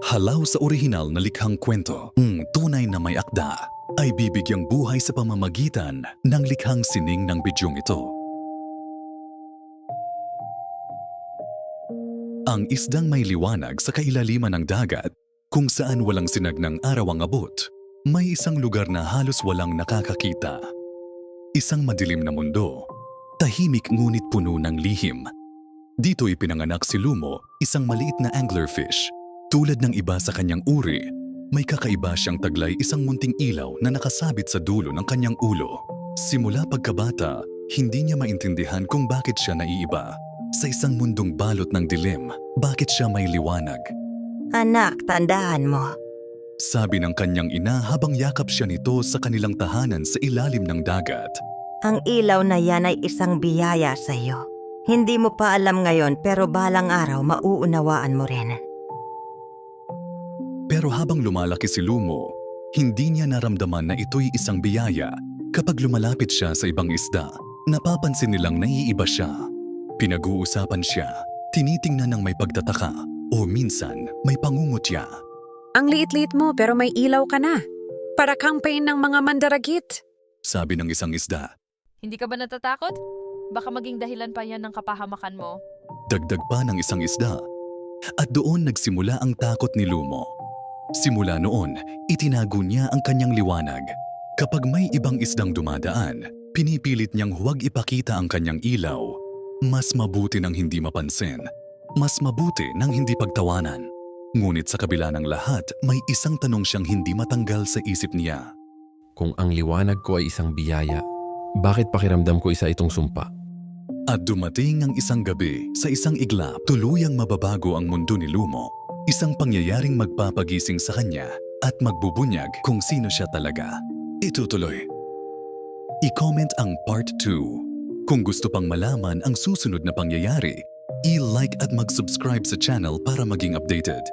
halaw sa orihinal na likhang kwento, ang tunay na may akda ay bibigyang buhay sa pamamagitan ng likhang sining ng bidyong ito. Ang isdang may liwanag sa kailaliman ng dagat kung saan walang sinag ng araw ang abot, may isang lugar na halos walang nakakakita. Isang madilim na mundo, tahimik ngunit puno ng lihim. Dito ipinanganak si Lumo, isang maliit na anglerfish. Tulad ng iba sa kanyang uri, may kakaiba siyang taglay isang munting ilaw na nakasabit sa dulo ng kanyang ulo. Simula pagkabata, hindi niya maintindihan kung bakit siya naiiba. Sa isang mundong balot ng dilim, bakit siya may liwanag? Anak, tandaan mo. Sabi ng kanyang ina habang yakap siya nito sa kanilang tahanan sa ilalim ng dagat. Ang ilaw na yan ay isang biyaya sa iyo. Hindi mo pa alam ngayon pero balang araw mauunawaan mo rin. Pero habang lumalaki si Lumo, hindi niya naramdaman na ito'y isang biyaya. Kapag lumalapit siya sa ibang isda, napapansin nilang naiiba siya. Pinag-uusapan siya, tinitingnan ng may pagtataka, o minsan may pangungutya. Ang liit-liit mo pero may ilaw ka na. Para kang pain ng mga mandaragit. Sabi ng isang isda, Hindi ka ba natatakot? Baka maging dahilan pa yan ng kapahamakan mo. dagdag pa ng isang isda. At doon nagsimula ang takot ni Lumo. Simula noon, itinago niya ang kanyang liwanag. Kapag may ibang isdang dumadaan, pinipilit niyang huwag ipakita ang kanyang ilaw. Mas mabuti ng hindi mapansin. Mas mabuti ng hindi pagtawanan. Ngunit sa kabila ng lahat, may isang tanong siyang hindi matanggal sa isip niya. Kung ang liwanag ko ay isang biyaya, bakit pakiramdam ko isa itong sumpa? At dumating ang isang gabi sa isang iglap, tuluyang mababago ang mundo ni Lumo. Isang pangyayaring magpapagising sa kanya at magbubunyag kung sino siya talaga. Itutuloy. I-comment ang part 2. Kung gusto pang malaman ang susunod na pangyayari, i-like at mag-subscribe sa channel para maging updated.